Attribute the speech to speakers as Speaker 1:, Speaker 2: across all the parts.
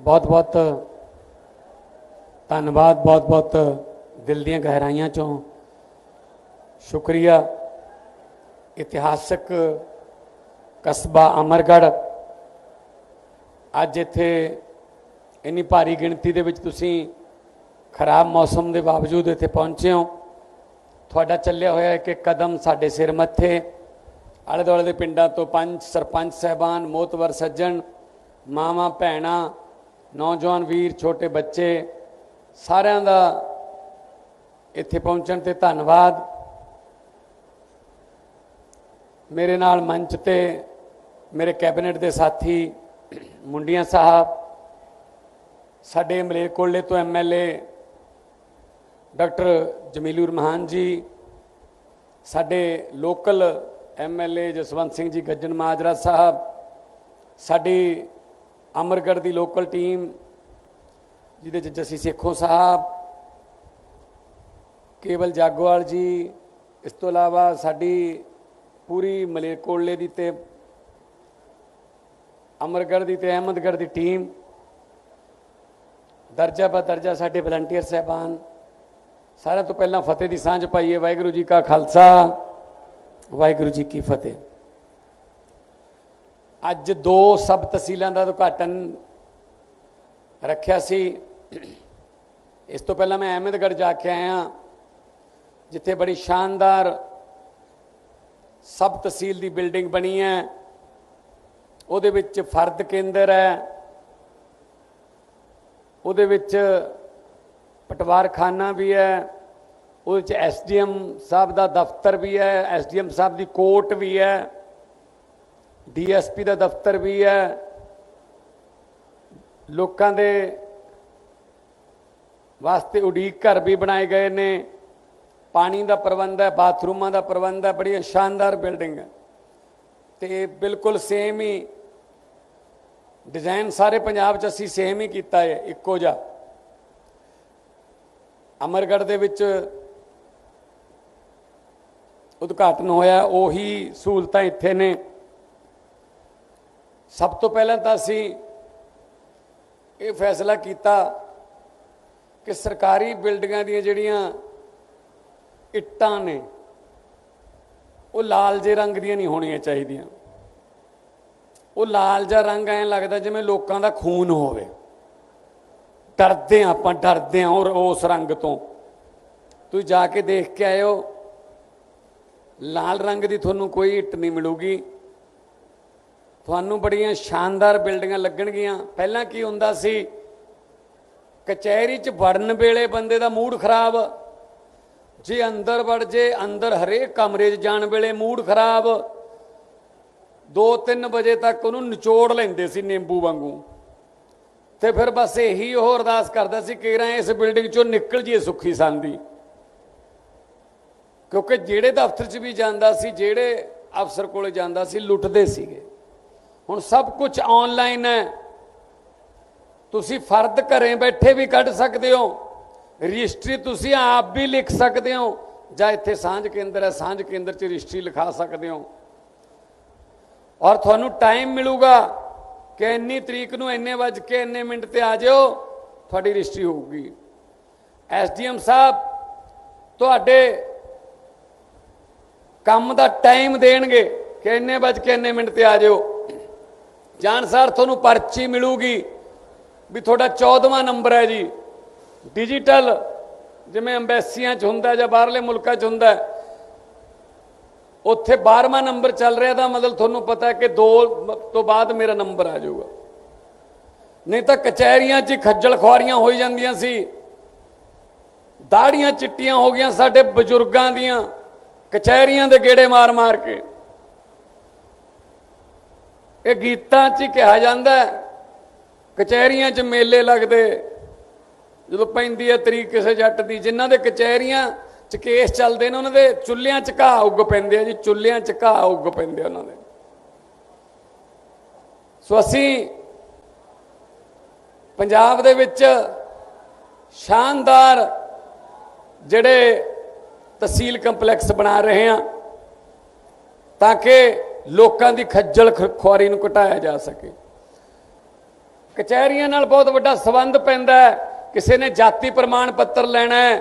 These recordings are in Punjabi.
Speaker 1: ਬਹੁਤ ਬਹੁਤ ਧੰਨਵਾਦ ਬਹੁਤ ਬਹੁਤ ਦਿਲ ਦੀਆਂ ਗਹਿਰਾਈਆਂ ਚੋਂ। ਸ਼ੁਕਰੀਆ। ਇਤਿਹਾਸਕ ਕਸਬਾ ਅਮਰਗੜ੍ਹ। ਅੱਜ ਇੱਥੇ ਇੰਨੀ ਭਾਰੀ ਗਿਣਤੀ ਦੇ ਵਿੱਚ ਤੁਸੀਂ ਖਰਾਬ ਮੌਸਮ ਦੇ ਬਾਵਜੂਦ ਇੱਥੇ ਪਹੁੰਚੇ ਹੋ। ਤੁਹਾਡਾ ਚੱਲਿਆ ਹੋਇਆ ਇੱਕ ਕਦਮ ਸਾਡੇ ਸਿਰ ਮੱਥੇ। ਆਲੇ ਦੁਆਲੇ ਦੇ ਪਿੰਡਾਂ ਤੋਂ ਪੰਚ ਸਰਪੰਚ ਸਹਿਬਾਨ, ਮੋਤਵਰ ਸੱਜਣ, ਮਾਵਾਂ, ਭੈਣਾਂ ਨੌਜਵਾਨ ਵੀਰ, ਛੋਟੇ ਬੱਚੇ, ਸਾਰਿਆਂ ਦਾ ਇੱਥੇ ਪਹੁੰਚਣ ਤੇ ਧੰਨਵਾਦ। ਮੇਰੇ ਨਾਲ ਮੰਚ ਤੇ ਮੇਰੇ ਕੈਬਨਿਟ ਦੇ ਸਾਥੀ ਮੁੰਡੀਆਂ ਸਾਹਿਬ, ਸਾਡੇ ਮਲੇਰਕੋਟਲੇ ਤੋਂ ਐਮਐਲਏ ਡਾਕਟਰ ਜਮੀਲੂਰ ਮਹਾਨ ਜੀ, ਸਾਡੇ ਲੋਕਲ ਐਮਐਲਏ ਜਸਵੰਤ ਸਿੰਘ ਜੀ, ਗੱਜਣ ਮਾਜਰਾ ਸਾਹਿਬ, ਸਾਡੀ ਅਮਰਗੜ੍ਹ ਦੀ ਲੋਕਲ ਟੀਮ ਜਿਹਦੇ ਚ ਜਸੀ ਸੇਖੋ ਸਾਹਿਬ, ਕੇਵਲ ਜਾਗਵਾਲ ਜੀ, ਇਸ ਤੋਂ ਇਲਾਵਾ ਸਾਡੀ ਪੂਰੀ ਮਲੇਰਕੋਟਲੇ ਦੀ ਤੇ ਅਮਰਗੜ੍ਹ ਦੀ ਤੇ ਅਹਿਮਦਗੜ੍ਹ ਦੀ ਟੀਮ ਦਰਜਾ ਬਾ ਦਰਜਾ ਸਾਡੇ ਵਲੰਟੀਅਰ ਸਹਿਬਾਨ, ਸਾਰਿਆਂ ਤੋਂ ਪਹਿਲਾਂ ਫਤਿਹ ਦੀ ਸਾਂਝ ਪਾਈਏ, ਵਾਹਿਗੁਰੂ ਜੀ ਕਾ ਖਾਲਸਾ, ਵਾਹਿਗੁਰੂ ਜੀ ਕੀ ਫਤਿਹ। ਅੱਜ ਦੋ ਸਬ ਤਹਿਸੀਲਾਂ ਦਾ ਉਦਘਾਟਨ ਰੱਖਿਆ ਸੀ। ਇਸ ਤੋਂ ਪਹਿਲਾਂ ਮੈਂ ਅਹਿਮਦਗੜ੍ਹ ਜਾ ਕੇ ਆਇਆ ਜਿੱਥੇ ਬੜੀ ਸ਼ਾਨਦਾਰ ਸਬ ਤਹਿਸੀਲ ਦੀ ਬਿਲਡਿੰਗ ਬਣੀ ਹੈ। ਉਹਦੇ ਵਿੱਚ ਫਰਦ ਕੇਂਦਰ ਹੈ। ਉਹਦੇ ਵਿੱਚ ਪਟਵਾਰਖਾਨਾ ਵੀ ਹੈ। ਉਹਦੇ ਚ ਐਸਡੀਐਮ ਸਾਹਿਬ ਦਾ ਦਫ਼ਤਰ ਵੀ ਹੈ। ਐਸਡੀਐਮ ਸਾਹਿਬ ਦੀ ਕੋਰਟ ਵੀ ਹੈ। ਡੀਐਸਪੀ ਦਾ ਦਫ਼ਤਰ ਵੀ ਹੈ। ਲੋਕਾਂ ਦੇ ਵਾਸਤੇ ਉਡੀਕ ਘਰ ਵੀ ਬਣਾਏ ਗਏ ਨੇ। ਪਾਣੀ ਦਾ ਪ੍ਰਬੰਧ ਹੈ, ਬਾਥਰੂਮਾਂ ਦਾ ਪ੍ਰਬੰਧ ਹੈ ਬੜੀ ਸ਼ਾਨਦਾਰ ਬਿਲਡਿੰਗ ਹੈ। ਤੇ ਬਿਲਕੁਲ ਸੇਮ ਹੀ ਡਿਜ਼ਾਈਨ ਸਾਰੇ ਪੰਜਾਬ 'ਚ ਅਸੀਂ ਸੇਮ ਹੀ ਕੀਤਾ ਹੈ, ਇੱਕੋ ਜਿਹਾ। ਅਮਰਗੜ੍ਹ ਦੇ ਵਿੱਚ ਉਦਘਾਟਨ ਹੋਇਆ, ਉਹੀ ਸਹੂਲਤਾਂ ਇੱਥੇ ਨੇ। ਸਭ ਤੋਂ ਪਹਿਲਾਂ ਤਾਂ ਅਸੀਂ ਇਹ ਫੈਸਲਾ ਕੀਤਾ ਕਿ ਸਰਕਾਰੀ ਬਿਲਡਿੰਗਾਂ ਦੀਆਂ ਜਿਹੜੀਆਂ ਇੱਟਾਂ ਨੇ, ਉਹ ਲਾਲ ਜੇ ਰੰਗ ਦੀਆਂ ਨਹੀਂ ਹੋਣੀਆਂ ਚਾਹੀਦੀਆਂ। ਉਹ ਲਾਲ ਜਿਹਾ ਰੰਗ ਐਂ ਲੱਗਦਾ ਜਿਵੇਂ ਲੋਕਾਂ ਦਾ ਖੂਨ ਹੋਵੇ। ਡਰਦੇ ਹਾਂ ਆਪਾਂ, ਡਰਦੇ ਹਾਂ ਔਰ ਉਸ ਰੰਗ ਤੋਂ। ਤੁਸੀਂ ਜਾ ਕੇ ਦੇਖ ਕੇ ਆਇਓ। ਲਾਲ ਰੰਗ ਦੀ ਤੁਹਾਨੂੰ ਕੋਈ ਇੱਟ ਨਹੀਂ ਮਿਲੂਗੀ। ਤੁਹਾਨੂੰ ਬੜੀਆਂ ਸ਼ਾਨਦਾਰ ਬਿਲਡਿੰਗਾਂ ਲੱਗਣਗੀਆਂ। ਪਹਿਲਾਂ ਕੀ ਹੁੰਦਾ ਸੀ? ਕਚਹਿਰੀ 'ਚ ਵੜਨ ਵੇਲੇ ਬੰਦੇ ਦਾ ਮੂਡ ਖਰਾਬ। ਜੇ ਅੰਦਰ ਵੜ ਜੇ, ਅੰਦਰ ਹਰੇਕ ਕਮਰੇ 'ਚ ਜਾਣ ਵੇਲੇ ਮੂਡ ਖਰਾਬ। 2-3 ਵਜੇ ਤੱਕ ਉਹਨੂੰ ਨਿਚੋੜ ਲੈਂਦੇ ਸੀ ਨਿੰਬੂ ਵਾਂਗੂ। ਤੇ ਫਿਰ ਬਸ ਇਹੀ ਉਹ ਅਰਦਾਸ ਕਰਦਾ ਸੀ ਕਿ ਰਾਂ ਇਸ ਬਿਲਡਿੰਗ 'ਚੋਂ ਨਿਕਲ ਜੀਏ ਸੁੱਖੀ ਸੰਦੀ ਕਿਉਂਕਿ ਜਿਹੜੇ ਦਫ਼ਤਰ 'ਚ ਵੀ ਜਾਂਦਾ ਸੀ, ਜਿਹੜੇ ਅਫਸਰ ਕੋਲੇ ਜਾਂਦਾ ਸੀ, ਲੁੱਟਦੇ ਸੀਗੇ। ਹੁਣ ਸਭ ਕੁਝ ਆਨਲਾਈਨ ਹੈ। ਤੁਸੀਂ ਫਰਦ ਘਰੇ ਬੈਠੇ ਵੀ ਕੱਢ ਸਕਦੇ ਹੋ। ਰਜਿਸਟਰੀ ਤੁਸੀਂ ਆਪ ਵੀ ਲਿਖ ਸਕਦੇ ਹੋ। ਜਾਂ ਇੱਥੇ ਸਾਂਝ ਕੇਂਦਰ ਹੈ, ਸਾਂਝ ਕੇਂਦਰ 'ਚ ਰਜਿਸਟਰੀ ਲਿਖਾ ਸਕਦੇ ਹੋ। ਔਰ ਤੁਹਾਨੂੰ ਟਾਈਮ ਮਿਲੂਗਾ ਕਿ ਇੰਨੀ ਤਰੀਕ ਨੂੰ ਇੰਨੇ ਵਜ ਕੇ ਇੰਨੇ ਮਿੰਟ ਤੇ ਆ ਜਿਓ, ਤੁਹਾਡੀ ਰਜਿਸਟਰੀ ਹੋਊਗੀ। ਐਸਡੀਐਮ ਸਾਹਿਬ, ਤੁਹਾਡੇ ਕੰਮ ਦਾ ਟਾਈਮ ਦੇਣਗੇ ਕਿ ਇੰਨੇ ਵਜ ਕੇ ਇੰਨੇ ਮਿੰਟ ਤੇ ਆ ਜਿਓ। ਜਾਣ ਜਾਣਸਾਰ ਤੁਹਾਨੂੰ ਪਰਚੀ ਮਿਲੂਗੀ ਵੀ ਤੁਹਾਡਾ 14ਵਾਂ ਨੰਬਰ ਹੈ ਜੀ। ਡਿਜੀਟਲ ਜਿਵੇਂ ਐਮਬੈਸੀਆਂ 'ਚ ਹੁੰਦਾ ਜਾਂ ਬਾਹਰਲੇ ਮੁਲਕਾਂ 'ਚ ਹੁੰਦਾ, ਉੱਥੇ 12ਵਾਂ ਨੰਬਰ ਚੱਲ ਰਿਹਾ ਤਾਂ ਮਤਲਬ ਤੁਹਾਨੂੰ ਪਤਾ ਕਿ 2 ਤੋਂ ਬਾਅਦ ਮੇਰਾ ਨੰਬਰ ਆ ਜਾਊਗਾ। ਨਹੀਂ ਤਾਂ ਕਚਹਿਰੀਆਂ 'ਚ ਖੱਜਲ ਖੁਆਰੀਆਂ ਹੋਈ ਜਾਂਦੀਆਂ ਸੀ। ਦਾੜੀਆਂ ਚਿੱਟੀਆਂ ਹੋ ਗਈਆਂ ਸਾਡੇ ਬਜ਼ੁਰਗਾਂ ਦੀਆਂ, ਕਚਹਿਰੀਆਂ ਦੇ ਗੇੜੇ ਮਾਰ-ਮਾਰ ਕੇ। ਇਹ ਗੀਤਾਂ 'ਚ ਹੀ ਕਿਹਾ ਜਾਂਦਾ ਕਚਹਿਰੀਆਂ 'ਚ ਮੇਲੇ ਲੱਗਦੇ, ਜਦੋਂ ਪੈਂਦੀ ਹੈ ਤਰੀਕ ਕਿਸੇ ਜੱਟ ਦੀ, ਜਿਨ੍ਹਾਂ ਦੇ ਕਚਹਿਰੀਆਂ 'ਚ ਕੇਸ ਚੱਲਦੇ ਨੇ, ਉਹਨਾਂ ਦੇ ਚੁੱਲ੍ਹਿਆਂ 'ਚ ਘਾਹ ਉੱਗ ਪੈਂਦੇ ਆ ਜੀ, ਚੁੱਲ੍ਹਿਆਂ 'ਚ ਘਾਹ ਉੱਗ ਪੈਂਦੇ ਉਹਨਾਂ ਦੇ। ਸੋ ਅਸੀਂ ਪੰਜਾਬ ਦੇ ਵਿੱਚ ਸ਼ਾਨਦਾਰ ਜਿਹੜੇ ਤਹਿਸੀਲ ਕੰਪਲੈਕਸ ਬਣਾ ਰਹੇ ਹਾਂ, ਤਾਂ ਕਿ ਲੋਕਾਂ ਦੀ ਖੱਜਲ ਖੁਆਰੀ ਨੂੰ ਘਟਾਇਆ ਜਾ ਸਕੇ। ਕਚਹਿਰੀਆਂ ਨਾਲ ਬਹੁਤ ਵੱਡਾ ਸਬੰਧ ਪੈਂਦਾ ਹੈ। ਕਿਸੇ ਨੇ ਜਾਤੀ ਪ੍ਰਮਾਣ ਪੱਤਰ ਲੈਣਾ ਹੈ।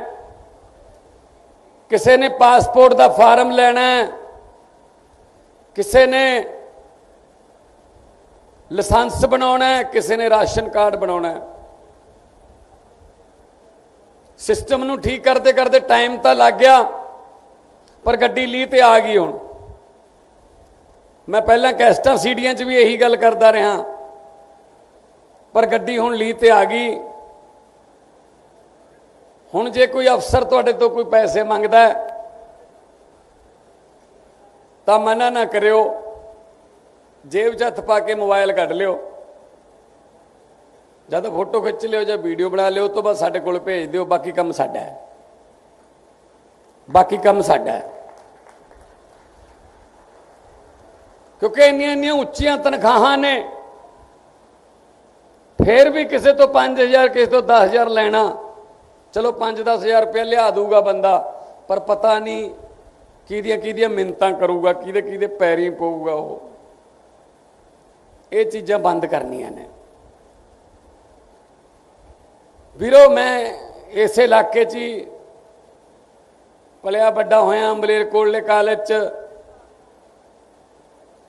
Speaker 1: ਕਿਸੇ ਨੇ ਪਾਸਪੋਰਟ ਦਾ ਫਾਰਮ ਲੈਣਾ ਹੈ। ਕਿਸੇ ਨੇ ਲਾਇਸੈਂਸ ਬਣਾਉਣਾ ਹੈ। ਕਿਸੇ ਨੇ ਰਾਸ਼ਨ ਕਾਰਡ ਬਣਾਉਣਾ ਹੈ। ਸਿਸਟਮ ਨੂੰ ਠੀਕ ਕਰਦੇ ਕਰਦੇ ਟਾਈਮ ਤਾਂ ਲੱਗ ਗਿਆ, ਪਰ ਗੱਡੀ ਲੀ ਤੇ ਆ ਗਈ ਹੁਣ। ਮੈਂ ਪਹਿਲਾਂ ਕੈਸਟਾਂ ਸੀਡੀਆਂ 'ਚ ਵੀ ਇਹੀ ਗੱਲ ਕਰਦਾ ਰਿਹਾ। ਪਰ ਗੱਡੀ ਹੁਣ ਲੀ ਤੇ ਆ ਗਈ। ਹੁਣ ਜੇ ਕੋਈ ਅਫਸਰ ਤੁਹਾਡੇ ਤੋਂ ਕੋਈ ਪੈਸੇ ਮੰਗਦਾ ਤਾਂ ਮਨਾ ਨਾ ਕਰਿਓ। ਜੇਬ 'ਚ ਹੱਥ ਪਾ ਕੇ ਮੋਬਾਈਲ ਕੱਢ ਲਿਓ। ਜਦ ਫੋਟੋ ਖਿੱਚ ਲਿਓ ਜਾਂ ਵੀਡੀਓ ਬਣਾ ਲਿਓ ਤੋਂ ਬਾਅਦ ਸਾਡੇ ਕੋਲ ਭੇਜ ਦਿਓ। ਬਾਕੀ ਕੰਮ ਸਾਡਾ ਹੈ। ਬਾਕੀ ਕੰਮ ਸਾਡਾ ਹੈ। ਕਿਉਂਕਿ ਇੰਨੀਆਂ ਇੰਨੀਆਂ ਉੱਚੀਆਂ ਤਨਖਾਹਾਂ ਨੇ। ਫੇਰ ਵੀ ਕਿਸੇ ਤੋਂ 5000 ਕਿਸੇ ਤੋਂ 10000 ਲੈਣਾ। ਚਲੋ 5-10000 ਰੁਪਏ ਲਿਆ ਦੂਗਾ ਬੰਦਾ, ਪਰ ਪਤਾ ਨਹੀਂ ਕਿਹਦੀਆਂ ਕਿਹਦੀਆਂ ਮਿੰਤਾਂ ਕਰੂਗਾ, ਕਿਹਦੇ ਕਿਹਦੇ ਪੈਰੀ ਪਊਗਾ ਉਹ। ਇਹ ਚੀਜ਼ਾਂ ਬੰਦ ਕਰਨੀਆਂ ਨੇ। ਵੀਰੋ, ਮੈਂ ਇਸੇ ਇਲਾਕੇ 'ਚ ਹੀ ਪਲਿਆ ਵੱਡਾ ਹੋਇਆ, ਅੰਬਲੇਰ ਕੋਲਲੇ ਕਾਲਜ 'ਚ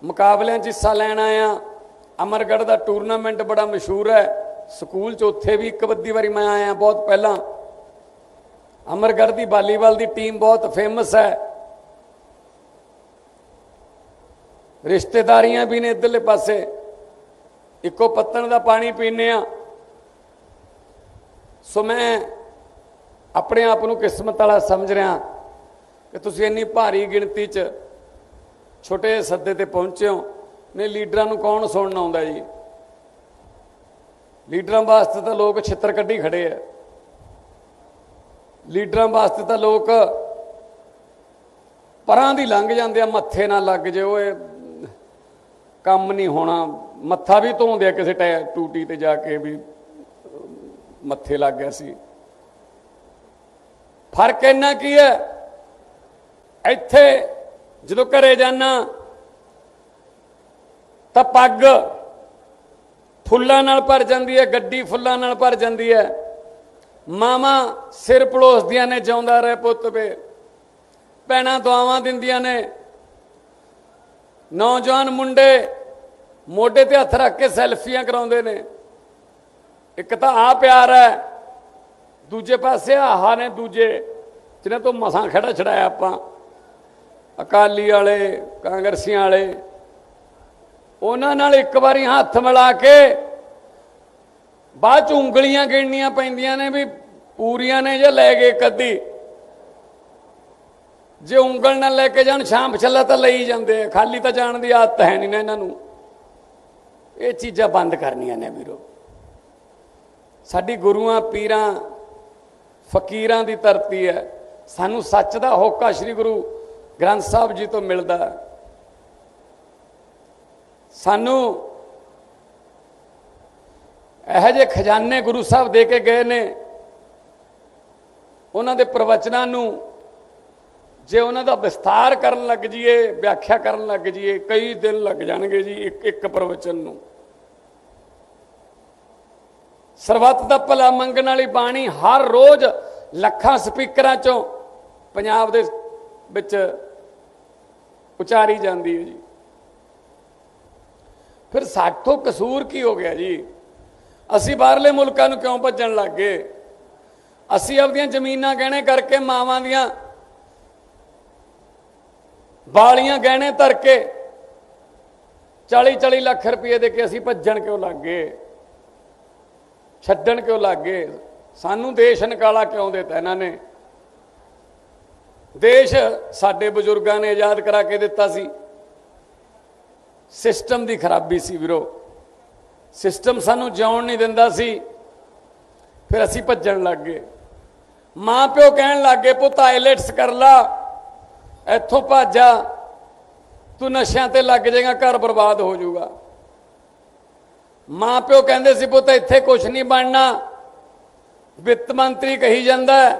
Speaker 1: ਮੁਕਾਬਲਿਆਂ 'ਚ ਹਿੱਸਾ ਲੈਣ ਆਇਆ। ਅਮਰਗੜ੍ਹ ਦਾ ਟੂਰਨਾਮੈਂਟ ਬੜਾ ਮਸ਼ਹੂਰ ਹੈ। ਸਕੂਲ 'ਚ ਉੱਥੇ ਵੀ ਇੱਕ ਬੱਦੀ ਵਾਰੀ ਮੈਂ ਆਇਆ ਬਹੁਤ ਪਹਿਲਾਂ। ਅਮਰਗੜ੍ਹ ਦੀ ਵਾਲੀਬਾਲ ਦੀ ਟੀਮ ਬਹੁਤ ਫੇਮਸ ਹੈ। ਰਿਸ਼ਤੇਦਾਰੀਆਂ ਵੀ ਨੇ ਇਧਰਲੇ ਪਾਸੇ। ਇੱਕੋ ਪੱਤਣ ਦਾ ਪਾਣੀ ਪੀਨੇ ਆ ਸੋ ਮੈਂ ਆਪਣੇ ਆਪ ਨੂੰ ਕਿਸਮਤ ਵਾਲਾ ਸਮਝ ਰਿਹਾ ਕਿ ਤੁਸੀਂ ਇੰਨੀ ਭਾਰੀ ਗਿਣਤੀ 'ਚ ਛੋਟੇ ਸੱਦੇ ਤੇ ਪਹੁੰਚੇ ਹੋ। ਨੇ ਲੀਡਰਾਂ ਨੂੰ ਕੌਣ ਸੁਣਨ ਆਉਂਦਾ ਜੀ? ਲੀਡਰਾਂ ਵਾਸਤੇ ਤਾਂ ਲੋਕ ਛਿੱਤਰ ਕੱਢੀ ਖੜੇ ਆ। ਲੀਡਰਾਂ ਵਾਸਤੇ ਤਾਂ ਲੋਕ ਪਰਾਂ ਦੀ ਲੰਘ ਜਾਂਦੇ ਆ, ਮੱਥੇ ਨਾਲ ਲੱਗ ਜੇ ਓਏ ਕੰਮ ਨਹੀਂ ਹੋਣਾ। ਮੱਥਾ ਵੀ ਧੋਂਦੇ ਆ ਕਿਸੇ ਟੈ, ਟੂਟੀ ਤੇ ਜਾ ਕੇ ਵੀ ਮੱਥੇ ਲੱਗ ਗਿਆ ਸੀ। ਫ਼ਰਕ ਇੰਨਾ ਕੀ ਹੈ? ਇੱਥੇ ਜਦੋਂ ਘਰੇ ਜਾਣਾ ਤਾਂ ਪੱਗ ਫੁੱਲਾਂ ਨਾਲ ਭਰ ਜਾਂਦੀ ਹੈ, ਗੱਡੀ ਫੁੱਲਾਂ ਨਾਲ ਭਰ ਜਾਂਦੀ ਹੈ। ਮਾਮਾ ਸਿਰ ਪਲੋਸਦੀਆਂ ਨੇ, ਜਿਉਂਦਾ ਰਹਿ ਪੁੱਤ ਪੇ। ਭੈਣਾਂ ਦੁਆਵਾਂ ਦਿੰਦੀਆਂ ਨੇ। ਨੌਜਵਾਨ ਮੁੰਡੇ ਮੋਢੇ ਤੇ ਹੱਥ ਰੱਖ ਕੇ ਸੈਲਫੀਆਂ ਕਰਾਉਂਦੇ ਨੇ। ਇੱਕ ਤਾਂ ਆ ਪਿਆਰ ਹੈ, ਦੂਜੇ ਪਾਸੇ ਆਹਾ ਨੇ, ਦੂਜੇ ਜਿਹਨਾਂ ਤੋਂ ਮਸਾਂ ਖੜਾ ਛੜਾਇਆ ਆਪਾਂ। ਅਕਾਲੀ ਵਾਲੇ, ਕਾਂਗਰਸੀਆਂ ਵਾਲੇ, ਉਹਨਾਂ ਨਾਲ ਇੱਕ ਵਾਰੀ ਹੱਥ ਮਿਲਾ ਕੇ ਬਾਅਦ ਚ ਉਂਗਲੀਆਂ ਗਿਣਨੀਆਂ ਪੈਂਦੀਆਂ ਨੇ ਵੀ ਪੂਰੀਆਂ ਨੇ ਜੇ ਲੈ ਗਏ ਕੱਦੀ ਜੇ ਉਂਗਲ ਨਾਲ ਲੈ ਕੇ ਜਾਣ ਸ਼ਾਮ ਛੱਲਾ ਤਾਂ ਲਈ ਜਾਂਦੇ ਆ। ਖਾਲੀ ਤਾਂ ਜਾਣ ਦੀ ਆਦਤ ਹੈ ਨਹੀਂ ਨਾ ਇਹਨਾਂ ਨੂੰ। ਇਹ ਚੀਜ਼ਾਂ ਬੰਦ ਕਰਨੀਆਂ ਨੇ ਵੀਰੋ। ਸਾਡੀ ਗੁਰੂਆਂ, ਪੀਰਾਂ, ਫਕੀਰਾਂ ਦੀ ਧਰਤੀ ਹੈ। ਸਾਨੂੰ ਸੱਚ ਦਾ ਹੋਕਾ ਸ੍ਰੀ ਗੁਰੂ ਗ੍ਰੰਥ ਸਾਹਿਬ ਜੀ ਤੋਂ ਮਿਲਦਾ ਸਾਨੂੰ ਇਹੋ ਜਿਹੇ ਖਜ਼ਾਨੇ ਗੁਰੂ ਸਾਹਿਬ ਦੇ ਕੇ ਗਏ ਨੇ। ਉਹਨਾਂ ਦੇ ਪ੍ਰਵਚਨਾਂ ਨੂੰ ਜੇ ਉਹਨਾਂ ਦਾ ਵਿਸਤਾਰ ਕਰਨ ਲੱਗ ਜਾਈਏ, ਵਿਆਖਿਆ ਕਰਨ ਲੱਗ ਜਾਈਏ, ਕਈ ਦਿਨ ਲੱਗ ਜਾਣਗੇ ਜੀ ਇੱਕ ਇੱਕ ਪ੍ਰਵਚਨ ਨੂੰ। ਸਰਬੱਤ ਦਾ ਭਲਾ ਮੰਗਣ ਵਾਲੀ ਬਾਣੀ ਹਰ ਰੋਜ਼ ਲੱਖਾਂ ਸਪੀਕਰਾਂ ਚੋਂ ਪੰਜਾਬ ਦੇ ਵਿੱਚ ਉਚਾਰੀ ਜਾਂਦੀ ਹੈ ਜੀ। ਫਿਰ ਸਾਥੋਂ ਕਸੂਰ ਕੀ ਹੋ ਗਿਆ ਜੀ? ਅਸੀਂ ਬਾਹਰਲੇ ਮੁਲਕਾਂ ਨੂੰ ਕਿਉਂ ਭੱਜਣ ਲੱਗ ਗਏ? ਅਸੀਂ ਆਪਣੀਆਂ ਜ਼ਮੀਨਾਂ ਗਹਿਣੇ ਕਰਕੇ ਮਾਵਾਂ ਦੀਆਂ ਬਾਲੀਆਂ ਗਹਿਣੇ ਧਰ ਕੇ 40 40 ਲੱਖ ਰੁਪਏ ਦੇ ਕੇ ਅਸੀਂ ਭੱਜਣ ਕਿਉਂ ਲੱਗ ਗਏ? ਛੱਡਣ ਕਿਉਂ ਲੱਗ ਗਏ? ਸਾਨੂੰ ਦੇਸ਼ ਨਿਕਾਲਾ ਕਿਉਂ ਦਿੱਤਾ ਇਹਨਾਂ ਨੇ? ਦੇਸ਼ ਸਾਡੇ ਬਜ਼ੁਰਗਾਂ ਨੇ ਆਜ਼ਾਦ ਕਰਾ ਕੇ ਦਿੱਤਾ ਸੀ। ਸਿਸਟਮ ਦੀ ਖਰਾਬੀ ਸੀ ਵੀਰੋ। ਸਿਸਟਮ ਸਾਨੂੰ ਜਿਉਣ ਨਹੀਂ ਦਿੰਦਾ ਸੀ। ਫਿਰ ਅਸੀਂ ਭੱਜਣ ਲੱਗ ਗਏ। ਮਾਂ ਪਿਓ ਕਹਿਣ ਲੱਗ ਗਏ, ਪੁੱਤ, ਆਈਲੈਟਸ ਕਰ ਲਾ। ਇੱਥੋਂ ਭਾਜਾ ਤੂੰ ਨਸ਼ਿਆਂ ਤੇ ਲੱਗ ਜਾਏਗਾ, ਘਰ ਬਰਬਾਦ ਹੋ ਜਾਊਗਾ। ਮਾਂ ਪਿਓ ਕਹਿੰਦੇ ਸੀ, ਪੁੱਤ, ਇੱਥੇ ਕੁਝ ਨਹੀਂ ਬਣਨਾ। ਵਿੱਤ ਮੰਤਰੀ ਕਹੀ ਜਾਂਦਾ,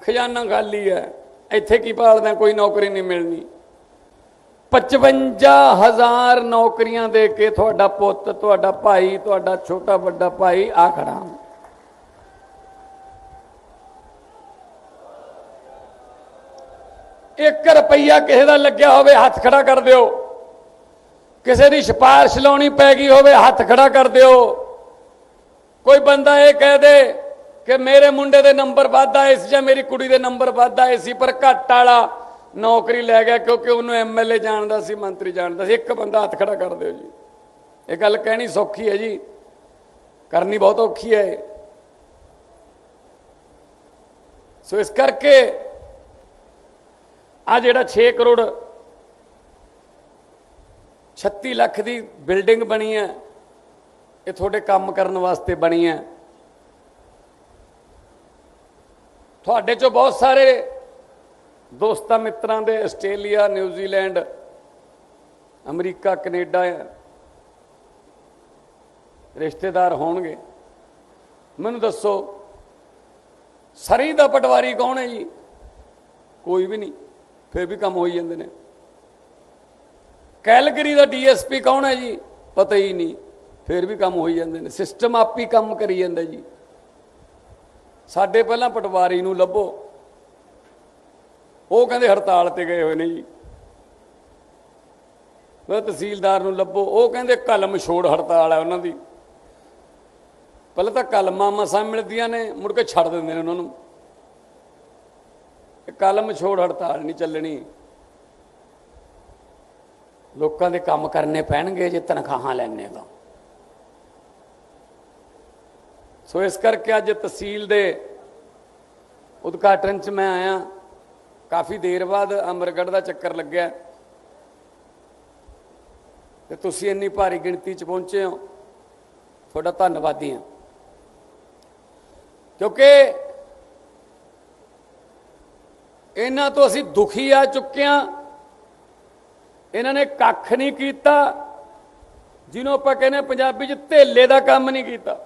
Speaker 1: ਖਜ਼ਾਨਾ ਖਾਲੀ ਹੈ। ਇੱਥੇ ਕੀ ਭਾਲਦਾ, ਕੋਈ ਨੌਕਰੀ ਨਹੀਂ ਮਿਲਣੀ। 55000 ਨੌਕਰੀਆਂ ਦੇ ਕੇ ਤੁਹਾਡਾ ਪੁੱਤ, ਤੁਹਾਡਾ ਭਾਈ, ਤੁਹਾਡਾ ਛੋਟਾ ਵੱਡਾ ਭਾਈ ਆ ਖੜਾ। ਇੱਕ ਰੁਪਈਆ ਕਿਸੇ ਦਾ ਲੱਗਿਆ ਹੋਵੇ, ਹੱਥ ਖੜਾ ਕਰ ਦਿਓ। ਕਿਸੇ ਦੀ ਸਿਫਾਰਿਸ਼ ਲਾਉਣੀ ਪੈ ਗਈ ਹੋਵੇ, ਹੱਥ ਖੜਾ ਕਰ ਦਿਓ। ਕੋਈ ਬੰਦਾ ਇਹ ਕਹਿ ਦੇ ਕਿ ਮੇਰੇ ਮੁੰਡੇ ਦੇ ਨੰਬਰ ਵੱਧ ਆਏ ਸੀ ਜਾਂ ਮੇਰੀ ਕੁੜੀ ਦੇ ਨੰਬਰ ਵੱਧ ਆਏ ਸੀ, ਪਰ ਘੱਟ ਵਾਲਾ ਨੌਕਰੀ ਲੈ ਗਿਆ ਕਿਉਂਕਿ ਉਹਨੂੰ ਐਮਐਲਏ ਜਾਣਦਾ ਸੀ, ਮੰਤਰੀ ਜਾਣਦਾ ਸੀ। ਇੱਕ ਬੰਦਾ ਹੱਥ ਖੜਾ ਕਰ ਦਿਓ ਜੀ। ਇਹ ਗੱਲ ਕਹਿਣੀ ਸੌਖੀ ਹੈ ਜੀ। ਕਰਨੀ ਬਹੁਤ ਔਖੀ ਹੈ ਇਹ। ਸੋ ਇਸ ਕਰਕੇ ਆ ਜਿਹੜਾ 6 ਕਰੋੜ 36 ਲੱਖ ਦੀ ਬਿਲਡਿੰਗ ਬਣੀ ਹੈ, ਇਹ ਤੁਹਾਡੇ ਕੰਮ ਕਰਨ ਵਾਸਤੇ ਬਣੀ ਹੈ। ਤੁਹਾਡੇ ਚੋਂ ਬਹੁਤ ਸਾਰੇ ਦੋਸਤਾਂ ਮਿੱਤਰਾਂ ਦੇ ਆਸਟ੍ਰੇਲੀਆ ਨਿਊਜ਼ੀਲੈਂਡ ਅਮਰੀਕਾ, ਕੈਨੇਡਾ ਰਿਸ਼ਤੇਦਾਰ ਹੋਣਗੇ। ਮੈਨੂੰ ਦੱਸੋ, ਸਰੀ ਦਾ ਪਟਵਾਰੀ ਕੌਣ ਹੈ ਜੀ? ਕੋਈ ਵੀ ਨਹੀਂ, ਫਿਰ ਵੀ ਕੰਮ ਹੋਈ ਜਾਂਦੇ ਨੇ। ਕੈਲਗਰੀ ਦਾ ਡੀਐਸਪੀ ਕੌਣ ਹੈ ਜੀ? ਪਤਾ ਹੀ ਨਹੀਂ, ਫਿਰ ਵੀ ਕੰਮ ਹੋਈ ਜਾਂਦੇ ਨੇ। ਸਿਸਟਮ ਆਪ ਹੀ ਕੰਮ ਕਰੀ ਜਾਂਦਾ ਜੀ। ਸਾਡੇ ਪਹਿਲਾਂ ਪਟਵਾਰੀ ਨੂੰ ਲੱਭੋ। ਉਹ ਕਹਿੰਦੇ ਹੜਤਾਲ ਤੇ ਗਏ ਹੋਏ ਨੇ ਜੀ। ਮੈਂ ਤਹਿਸੀਲਦਾਰ ਨੂੰ ਲੱਭੋ। ਉਹ ਕਹਿੰਦੇ ਕਲਮ ਛੋੜ ਹੜਤਾਲ ਹੈ ਉਹਨਾਂ ਦੀ। ਪਹਿਲਾਂ ਤਾਂ ਕਲਮਾਂ ਮਸਾਂ ਮਿਲਦੀਆਂ ਨੇ, ਮੁੜ ਕੇ ਛੱਡ ਦਿੰਦੇ ਨੇ ਉਹਨਾਂ ਨੂੰ। ਇਹ ਕਲਮ ਛੋੜ ਹੜਤਾਲ ਨਹੀਂ ਚੱਲਣੀ। ਲੋਕਾਂ ਦੇ ਕੰਮ ਕਰਨੇ ਪੈਣਗੇ ਜੇ ਤਨਖਾਹਾਂ ਲੈਣੇ ਤਾਂ। ਸੋ ਇਸ ਕਰਕੇ ਅੱਜ ਤਹਿਸੀਲ ਦੇ ਉਦਘਾਟਨ 'ਚ ਮੈਂ ਆਇਆ। ਕਾਫੀ ਦੇਰ ਬਾਅਦ ਅਮਰਗੜ੍ਹ ਦਾ ਚੱਕਰ ਲੱਗਿਆ। ਤੇ ਤੁਸੀਂ ਇੰਨੀ ਭਾਰੀ ਗਿਣਤੀ 'ਚ ਪਹੁੰਚੇ ਹੋ। ਤੁਹਾਡਾ ਧੰਨਵਾਦੀ ਹਾਂ। ਕਿਉਂਕਿ ਇਹਨਾਂ ਤੋਂ ਅਸੀਂ ਦੁਖੀ ਆ ਚੁੱਕੇ ਹਾਂ। ਇਹਨਾਂ ਨੇ ਕੱਖ ਨਹੀਂ ਕੀਤਾ। ਜਿਹਨੂੰ ਆਪਾਂ ਕਹਿੰਦੇ ਪੰਜਾਬੀ 'ਚ ਧੇਲੇ ਦਾ ਕੰਮ ਨਹੀਂ ਕੀਤਾ।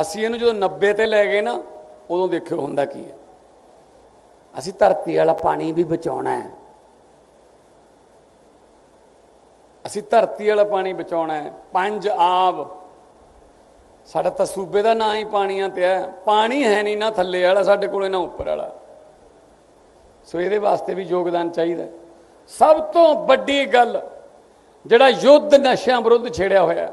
Speaker 1: ਅਸੀਂ ਇਹਨੂੰ ਜਦੋਂ 90 ਤੇ ਲੈ ਗਏ ਨਾ, ਉਦੋਂ ਦੇਖਿਓ ਹੁੰਦਾ ਕੀ ਹੈ। ਅਸੀਂ ਧਰਤੀ ਵਾਲਾ ਪਾਣੀ ਵੀ ਬਚਾਉਣਾ ਹੈ। ਅਸੀਂ ਧਰਤੀ ਵਾਲਾ ਪਾਣੀ ਬਚਾਉਣਾ ਹੈ। ਪੰਜ ਆਬ। ਸਾਡਾ ਤਾਂ ਸੂਬੇ ਦਾ ਨਾਂ ਹੀ ਪਾਣੀਆਂ ਤੇ ਹੈ। ਪਾਣੀ ਹੈ ਨਹੀਂ ਨਾ ਥੱਲੇ ਵਾਲਾ, ਸਾਡੇ ਕੋਲੇ ਨਾ ਉੱਪਰ ਵਾਲਾ। ਸੋ ਇਹਦੇ ਵਾਸਤੇ ਵੀ ਯੋਗਦਾਨ ਚਾਹੀਦਾ ਸਭ ਤੋਂ ਵੱਡੀ ਗੱਲ, ਜਿਹੜਾ ਯੁੱਧ ਨਸ਼ਿਆਂ ਵਿਰੁੱਧ ਛੇੜਿਆ ਹੋਇਆ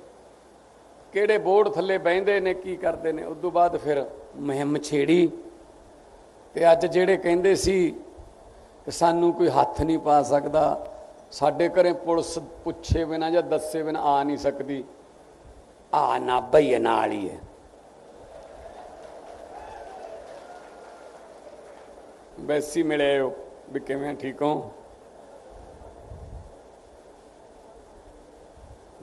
Speaker 1: ਕਿਹੜੇ ਬੋਰਡ ਥੱਲੇ ਬਹਿੰਦੇ ਨੇ, ਕੀ ਕਰਦੇ ਨੇ। ਉਸ ਤੋਂ ਬਾਅਦ ਫਿਰ ਮੁਹਿੰਮ ਛੇੜੀ ਤੇ ਅੱਜ ਜਿਹੜੇ ਕਹਿੰਦੇ ਸੀ ਕਿ ਸਾਨੂੰ ਕੋਈ ਹੱਥ ਨਹੀਂ ਪਾ ਸਕਦਾ, ਸਾਡੇ ਘਰੇ ਪੁਲਿਸ ਪੁੱਛੇ ਬਿਨਾ ਜਾਂ ਦੱਸੇ ਬਿਨਾ ਆ ਨਹੀਂ ਸਕਦੀ। ਆ ਨਾ ਬਈ ਨਾਲ ਹੀ ਹੈ। ਵੈਸੀ ਮਿਲੇ ਹੋ ਵੀ ਕਿਵੇਂ ਠੀਕ ਹੋ?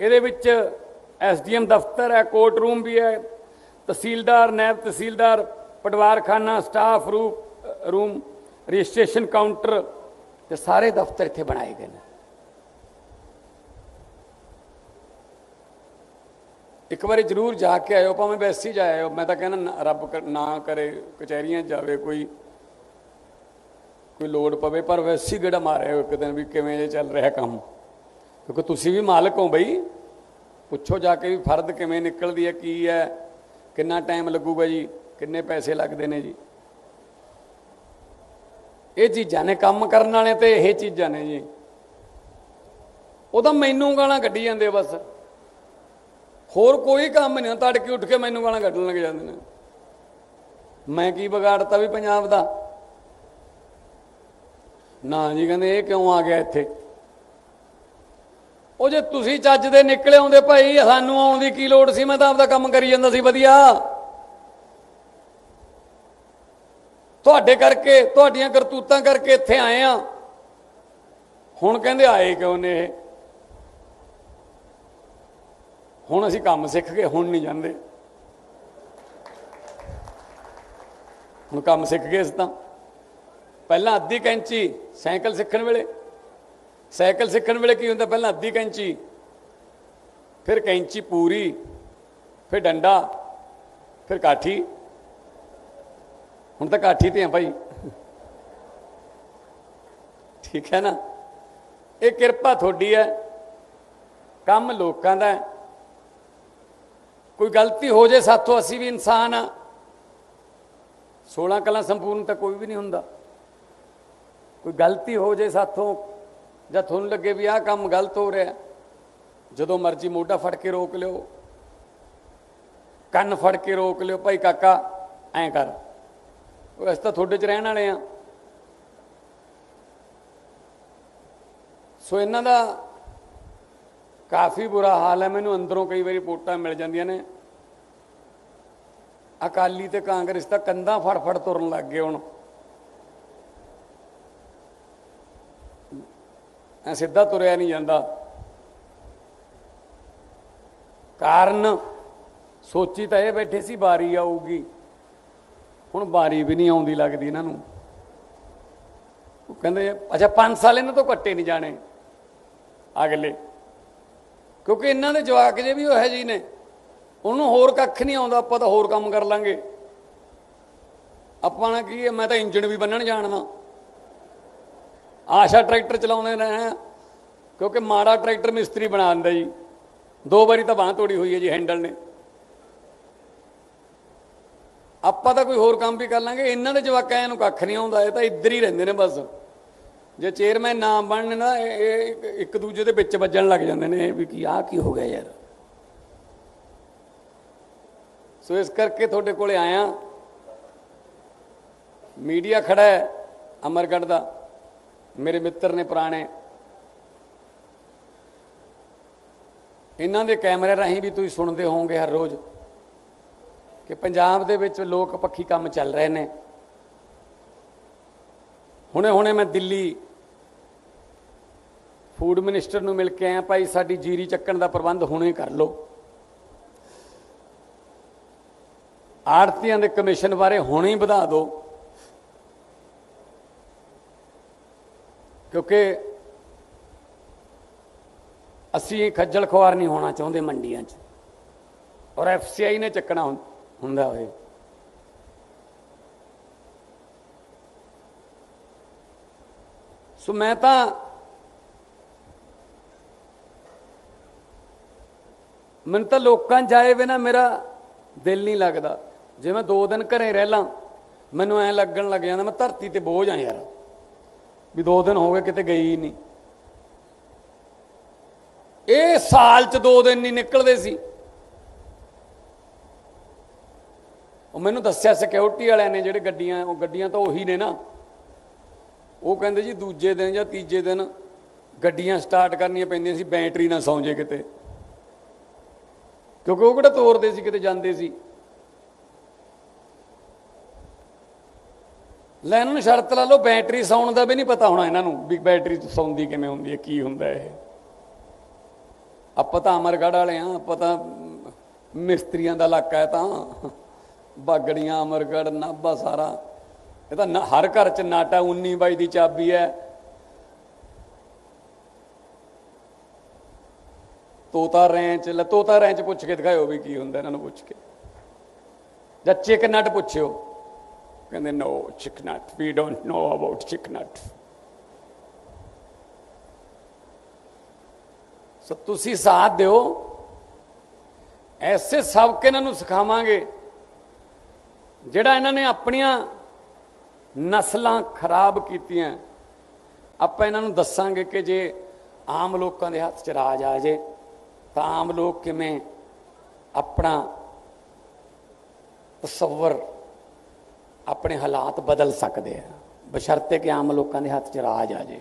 Speaker 1: ਇਹਦੇ ਵਿੱਚ ਐਸਡੀਐਮ ਦਫ਼ਤਰ ਹੈ ਕੋਰਟ ਰੂਮ ਵੀ ਹੈ, ਤਹਿਸੀਲਦਾਰ ਨਾਇਬ ਤਹਿਸੀਲਦਾਰ, ਪਟਵਾਰਖਾਨਾ ਸਟਾਫ ਰੂਮ ਰਜਿਸਟ੍ਰੇਸ਼ਨ ਕਾਊਂਟਰ ਤੇ ਸਾਰੇ ਦਫ਼ਤਰ ਇੱਥੇ ਬਣਾਏ ਗਏ ਨੇ। ਇੱਕ ਵਾਰੀ ਜ਼ਰੂਰ ਜਾ ਕੇ ਆਇਓ, ਭਾਵੇਂ ਵੈਸੇ ਹੀ ਜਾਇਓ ਮੈਂ ਤਾਂ ਕਹਿੰਦਾ ਨਾ- ਰੱਬ ਕਰ- ਨਾ ਕਰੇ, ਕਚਹਿਰੀਆਂ ਜਾਵੇ ਕੋਈ ਕੋਈ ਲੋੜ ਪਵੇ, ਪਰ ਵੈਸੇ ਹੀ ਗੇੜਾ ਮਾਰਿਓ ਇੱਕ ਦਿਨ ਵੀ ਕਿਵੇਂ ਇਹ ਚੱਲ ਰਿਹਾ ਕੰਮ। ਕਿਉਂਕਿ ਤੁਸੀਂ ਵੀ ਮਾਲਕ ਹੋ ਬਈ। ਪੁੱਛੋ ਜਾ ਕੇ ਵੀ ਫਰਦ ਕਿਵੇਂ ਨਿਕਲਦੀ ਹੈ, ਕੀ ਹੈ, ਕਿੰਨਾ ਟਾਈਮ ਲੱਗੂਗਾ ਜੀ, ਕਿੰਨੇ ਪੈਸੇ ਲੱਗਦੇ ਨੇ ਜੀ। ਇਹ ਚੀਜ਼ਾਂ ਨੇ ਕੰਮ ਕਰਨ ਵਾਲੇ ਤੇ ਇਹ ਚੀਜ਼ਾਂ ਨੇ ਜੀ। ਉਹ ਤਾਂ ਮੈਨੂੰ ਗਾਲਾਂ ਕੱਢੀ ਜਾਂਦੇ ਬਸ। ਹੋਰ ਕੋਈ ਕੰਮ ਨਹੀਂ, ਤੜਕੇ ਉੱਠ ਕੇ ਮੈਨੂੰ ਗਾਲਾਂ ਕੱਢਣ ਲੱਗ ਜਾਂਦੇ ਨੇ। ਮੈਂ ਕੀ ਵਿਗਾੜਤਾ ਵੀ ਪੰਜਾਬ ਦਾ? ਨਾ ਜੀ, ਕਹਿੰਦੇ ਇਹ ਕਿਉਂ ਆ ਗਿਆ ਇੱਥੇ? ਉਹ ਜੇ ਤੁਸੀਂ ਚੱਜ ਦੇ ਨਿਕਲੇ ਆਉਂਦੇ ਭਾਈ, ਸਾਨੂੰ ਆਉਣ ਦੀ ਕੀ ਲੋੜ ਸੀ? ਮੈਂ ਤਾਂ ਆਪਦਾ ਕੰਮ ਕਰੀ ਜਾਂਦਾ ਸੀ, ਵਧੀਆ। ਤੁਹਾਡੇ ਕਰਕੇ, ਤੁਹਾਡੀਆਂ ਕਰਤੂਤਾਂ ਕਰਕੇ ਇੱਥੇ ਆਏ ਆ। ਹੁਣ ਕਹਿੰਦੇ ਆਏ ਕਿਉਂ ਨੇ ਇਹ? ਹੁਣ ਅਸੀਂ ਕੰਮ ਸਿੱਖ ਗਏ ਹੁਣ ਨਹੀਂ ਜਾਂਦੇ। ਹੁਣ ਕੰਮ ਸਿੱਖ ਗਏ ਇਸ ਤਾਂ। ਪਹਿਲਾਂ ਅੱਧੀ ਕੈਂਚੀ ਸਾਈਕਲ ਸਿੱਖਣ ਵੇਲੇ ਸਾਈਕਲ ਸਿੱਖਣ ਵੇਲੇ ਕੀ ਹੁੰਦਾ? ਪਹਿਲਾਂ ਅੱਧੀ ਕੈਂਚੀ, ਫਿਰ ਕੈਂਚੀ ਪੂਰੀ, ਫਿਰ ਡੰਡਾ, ਫਿਰ ਕਾਠੀ। ਹੁਣ ਤਾਂ ਕਾਠੀ ਤੇ ਆ ਭਾਈ। ਠੀਕ ਹੈ ਨਾ? ਇਹ ਕਿਰਪਾ ਤੁਹਾਡੀ ਹੈ। ਕੰਮ ਲੋਕਾਂ ਦਾ ਕੋਈ ਗਲਤੀ ਹੋ ਜੇ ਸਾਥੋਂ ਅਸੀਂ ਵੀ ਇਨਸਾਨ ਆ 16 ਕਲਾ ਸੰਪੂਰਨ ਤਾਂ ਕੋਈ ਵੀ ਨਹੀਂ ਹੁੰਦਾ। ਕੋਈ ਗਲਤੀ ਹੋ ਜੇ ਸਾਥੋਂ ਜਾਂ ਤੁਹਾਨੂੰ ਲੱਗੇ ਵੀ ਆਹ ਕੰਮ ਗਲਤ ਹੋ ਰਿਹਾ। ਜਦੋਂ ਮਰਜ਼ੀ ਮੋਢਾ ਫੜ ਕੇ ਰੋਕ ਲਿਓ। ਕੰਨ ਫੜ ਕੇ ਰੋਕ ਲਿਓ, ਭਾਈ ਕਾਕਾ, ਐਂ ਕਰ। ਉਹ ਅਸੀਂ ਤਾਂ ਤੁਹਾਡੇ 'ਚ ਰਹਿਣ ਵਾਲੇ ਆ। ਸੋ ਇਹਨਾਂ ਦਾ ਕਾਫੀ ਬੁਰਾ ਹਾਲ ਹੈ। ਮੈਨੂੰ ਅੰਦਰੋਂ ਕਈ ਵਾਰੀ ਰਿਪੋਰਟਾਂ ਮਿਲ ਜਾਂਦੀਆਂ ਨੇ। ਅਕਾਲੀ ਤੇ ਕਾਂਗਰਸ ਤਾਂ ਕੰਧਾਂ ਫੜ ਫੜ ਤੁਰਨ ਲੱਗ ਗਏ ਹੁਣ। ਐ ਸਿੱਧਾ ਤੁਰਿਆ ਨਹੀਂ ਜਾਂਦਾ। ਕਾਰਨ ਸੋਚੀ ਤਾਂ ਇਹ ਬੈਠੇ ਸੀ ਬਾਰੀ ਆਊਗੀ। ਹੁਣ ਬਾਰੀ ਵੀ ਨਹੀਂ ਆਉਂਦੀ ਲੱਗਦੀ ਇਹਨਾਂ ਨੂੰ। ਉਹ ਕਹਿੰਦੇ, ਅੱਛਾ 5 ਸਾਲ ਇਹਨਾਂ ਤੋਂ ਕੱਟੇ ਨਹੀਂ ਜਾਣੇ ਅਗਲੇ। ਕਿਉਂਕਿ ਇਹਨਾਂ ਦੇ ਜਵਾਕ ਜੇ ਵੀ ਉਹ ਹੈ ਜੀ ਨੇ, ਉਹਨੂੰ ਹੋਰ ਕੱਖ ਨਹੀਂ ਆਉਂਦਾ, ਆਪਾਂ ਤਾਂ ਹੋਰ ਕੰਮ ਕਰ ਲਾਂਗੇ। ਆਪਾਂ ਨਾ ਕੀ ਹੈ, ਮੈਂ ਤਾਂ ਇੰਜਣ ਵੀ ਬੰਨਣ ਜਾਣਦਾ। ਆਸ਼ਾ ਟਰੈਕਟਰ ਚਲਾਉਂਦੇ ਨੇ ਕਿਉਂਕਿ ਮਾੜਾ ਟਰੈਕਟਰ ਮਿਸਤਰੀ ਬਣਾ ਦਿੰਦਾ ਜੀ। ਦੋ ਵਾਰੀ ਤਾਂ ਬਾਂਹ ਤੋੜੀ ਹੋਈ ਹੈ ਜੀ ਹੈਂਡਲ ਨੇ। ਆਪਾਂ ਤਾਂ ਕੋਈ ਹੋਰ ਕੰਮ ਵੀ ਕਰ ਲਾਂਗੇ। ਇਹਨਾਂ ਦੇ ਜਵਾਕਾਂ ਨੂੰ ਕੱਖ ਨਹੀਂ ਆਉਂਦਾ, ਇਹ ਤਾਂ ਇੱਧਰ ਹੀ ਰਹਿੰਦੇ ਨੇ ਬਸ। ਜੇ ਚੇਅਰਮੈਨ ਨਾ ਬਣਨ ਨਾ, ਇਹ ਇੱਕ- ਦੂਜੇ ਦੇ ਵਿੱਚ ਵੱਜਣ ਲੱਗ ਜਾਂਦੇ ਨੇ, ਵੀ ਕੀ ਆ ਕੀ ਹੋ ਗਿਆ ਯਾਰ। ਸੋ ਇਸ ਕਰਕੇ ਤੁਹਾਡੇ ਕੋਲੇ ਆਇਆ। ਮੀਡੀਆ ਖੜਾ ਹੈ ਅਮਰਗੜ੍ਹ ਦਾ। ਮੇਰੇ ਮਿੱਤਰ ਨੇ ਪੁਰਾਣੇ। ਇਹਨਾਂ ਦੇ ਕੈਮਰੇ ਰਾਹੀਂ ਵੀ ਤੁਸੀਂ ਸੁਣਦੇ ਹੋਵੋਗੇ ਹਰ ਰੋਜ਼ ਕਿ ਪੰਜਾਬ ਦੇ ਵਿੱਚ ਲੋਕ ਪੱਖੀ ਕੰਮ ਚੱਲ ਰਹੇ ਨੇ। ਹੁਣੇ ਹੁਣੇ ਮੈਂ ਦਿੱਲੀ ਫੂਡ ਮਿਨਿਸਟਰ ਨੂੰ ਮਿਲ ਕੇ ਆਇਆ, ਭਾਈ ਸਾਡੀ ਜੀਰੀ ਚੱਕਣ ਦਾ ਪ੍ਰਬੰਧ ਹੁਣੇ ਕਰ ਲਓ। ਆੜਤੀਆਂ ਦੇ ਕਮਿਸ਼ਨ ਬਾਰੇ ਹੁਣੇ ਵਧਾ ਦਿਓ। ਕਿਉਂਕਿ ਅਸੀਂ ਖੱਜਲ ਖੁਆਰ ਨਹੀਂ ਹੋਣਾ ਚਾਹੁੰਦੇ ਮੰਡੀਆਂ 'ਚ। ਔਰ ਐਫਸੀਆਈ ਨੇ ਚੱਕਣਾ ਹੁੰ- ਹੁੰਦਾ ਹੋਏ ਸੋ ਮੈਂ ਤਾਂ ਮੈਨੂੰ ਤਾਂ ਲੋਕਾਂ ਜਾਏ ਬਿਨਾ ਮੇਰਾ ਦਿਲ ਨਹੀਂ ਲੱਗਦਾ। ਜੇ ਮੈਂ ਦੋ ਦਿਨ ਘਰੇ ਰਹਿ ਲਾਂ, ਮੈਨੂੰ ਐ ਲੱਗਣ ਲੱਗ ਜਾਂਦਾ, ਮੈਂ ਧਰਤੀ ਤੇ ਬੋਝ ਆ ਯਾਰ। ਵੀ ਦੋ ਦਿਨ ਹੋ ਗਏ ਕਿਤੇ ਗਈ ਨਹੀਂ। ਇਹ ਸਾਲ 'ਚ ਦੋ ਦਿਨ ਨਹੀਂ ਨਿਕਲਦੇ ਸੀ। ਉਹ ਮੈਨੂੰ ਦੱਸਿਆ ਸਿਕਿਉਰਿਟੀ ਵਾਲਿਆਂ ਨੇ ਜਿਹੜੇ ਗੱਡੀਆਂ, ਉਹ ਗੱਡੀਆਂ ਤਾਂ ਉਹੀ ਨੇ ਨਾ। ਉਹ ਕਹਿੰਦੇ ਜੀ ਦੂਜੇ ਦਿਨ ਜਾਂ ਤੀਜੇ ਦਿਨ ਗੱਡੀਆਂ ਸਟਾਰਟ ਕਰਨੀਆਂ ਪੈਂਦੀਆਂ ਸੀ, ਬੈਟਰੀ ਨਾ ਸੌਂ ਜੇ ਕਿਤੇ। ਕਿਉਂਕਿ ਉਹ ਕਿਹੜਾ ਤੋਰਦੇ ਸੀ, ਕਿਤੇ ਜਾਂਦੇ ਸੀ। ਲੈ, ਇਹਨਾਂ ਨੂੰ ਸ਼ਰਤ ਲਾ ਲਓ ਬੈਟਰੀ ਸੌਣ ਦਾ ਵੀ ਨਹੀਂ ਪਤਾ ਹੋਣਾ ਇਹਨਾਂ ਨੂੰ ਵੀ ਬੈਟਰੀ ਸੌਂਦੀ ਕਿਵੇਂ ਹੁੰਦੀ ਹੈ, ਕੀ ਹੁੰਦਾ ਇਹ। ਆਪਾਂ ਤਾਂ ਅਮਰਗੜ੍ਹ ਵਾਲੇ ਆ ਆਪਾਂ ਤਾਂ ਮਿਸਤਰੀਆਂ ਦਾ ਇਲਾਕਾ ਹੈ ਤਾਂ। ਬਾਗੜੀਆਂ, ਅਮਰਗੜ੍ਹ, ਨਾਭਾ ਸਾਰਾ। ਇਹ ਤਾਂ ਹਰ ਘਰ ਚ ਨਾਟਾ 19 ਬਾਈ ਦੀ ਚਾਬੀ ਹੈ। ਤੋਤਾ ਰੈਂਚ, ਲੈ, ਤੋਤਾ ਰੈਂਚ ਪੁੱਛ ਕੇ ਦਿਖਾਇਓ ਵੀ ਕੀ ਹੁੰਦਾ ਇਹਨਾਂ ਨੂੰ ਪੁੱਛ ਕੇ। ਜਾਂ ਚਿਕ ਨਟ ਪੁੱਛਿਓ। ਕਹਿੰਦੇ ਨੋ ਚਿਕ ਵੀ ਡੋਨਟ ਨੋ ਅਬਾਊਟ ਚਿਕ ਸੋ ਤੁਸੀਂ ਸਾਥ ਦਿਓ ਐਸੇ ਸਬਕ ਇਹਨਾਂ ਨੂੰ ਸਿਖਾਵਾਂਗੇ ਜਿਹੜਾ ਇਹਨਾਂ ਨੇ ਆਪਣੀਆਂ ਨਸਲਾਂ ਖਰਾਬ ਕੀਤੀਆਂ ਆਪਾਂ ਇਹਨਾਂ ਨੂੰ ਦੱਸਾਂਗੇ ਕਿ ਜੇ ਆਮ ਲੋਕਾਂ ਦੇ ਹੱਥ 'ਚ ਰਾਜ ਆ ਜੇ ਤਾਂ ਆਮ ਲੋਕ ਕਿਵੇਂ ਆਪਣਾ ਤਸਵਰ ਆਪਣੇ ਹਾਲਾਤ ਬਦਲ ਸਕਦੇ ਆ। ਬਸ਼ਰਤੇ ਕਿ ਆਮ ਲੋਕਾਂ ਦੇ ਹੱਥ 'ਚ ਰਾਜ ਆ ਜੇ।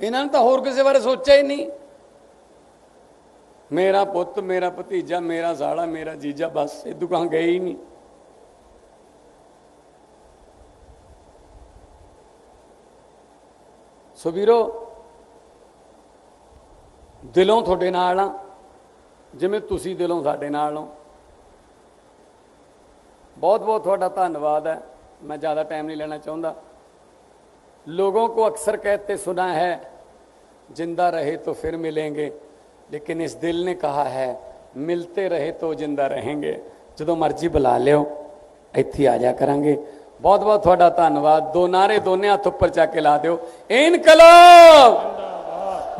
Speaker 1: ਇਹਨਾਂ ਨੇ ਤਾਂ ਹੋਰ ਕਿਸੇ ਬਾਰੇ ਸੋਚਿਆ ਹੀ ਨਹੀਂ। ਮੇਰਾ ਪੁੱਤ, ਮੇਰਾ ਭਤੀਜਾ, ਮੇਰਾ ਸਾਲਾ ਮੇਰਾ ਜੀਜਾ, ਬਸ ਇਹ ਦੁਕਾਨ ਗਏ ਹੀ ਨਹੀਂ। ਸੋ ਵੀਰੋ, ਦਿਲੋਂ ਤੁਹਾਡੇ ਨਾਲ ਆ। ਜਿਵੇਂ ਤੁਸੀਂ ਦਿਲੋਂ ਸਾਡੇ ਨਾਲ ਹੋ ਬਹੁਤ ਬਹੁਤ ਤੁਹਾਡਾ ਧੰਨਵਾਦ ਹੈ ਮੈਂ ਜ਼ਿਆਦਾ ਟਾਈਮ ਨਹੀਂ ਲੈਣਾ ਚਾਹੁੰਦਾ लोगों को अक्सर कहते सुना है जिंदा रहे तो फिर मिलेंगे लेकिन इस दिल ने कहा है ਮਿਲਤੇ ਰਹੇ ਤੋ ਜਿੰਦਾ ਰਹੇਂਗੇ ਜਦੋਂ ਮਰਜ਼ੀ ਬੁਲਾ ਲਿਓ ਇੱਥੇ ਆ ਜਾ ਕਰਾਂਗੇ ਬਹੁਤ ਬਹੁਤ ਤੁਹਾਡਾ ਧੰਨਵਾਦ ਦੋ ਨਾਰੇ ਦੋਨੇ ਹੱਥ ਉੱਪਰ ਚੱਕ ਕੇ ਲਾ ਦਿਓ ਇਨਕਲਾਬ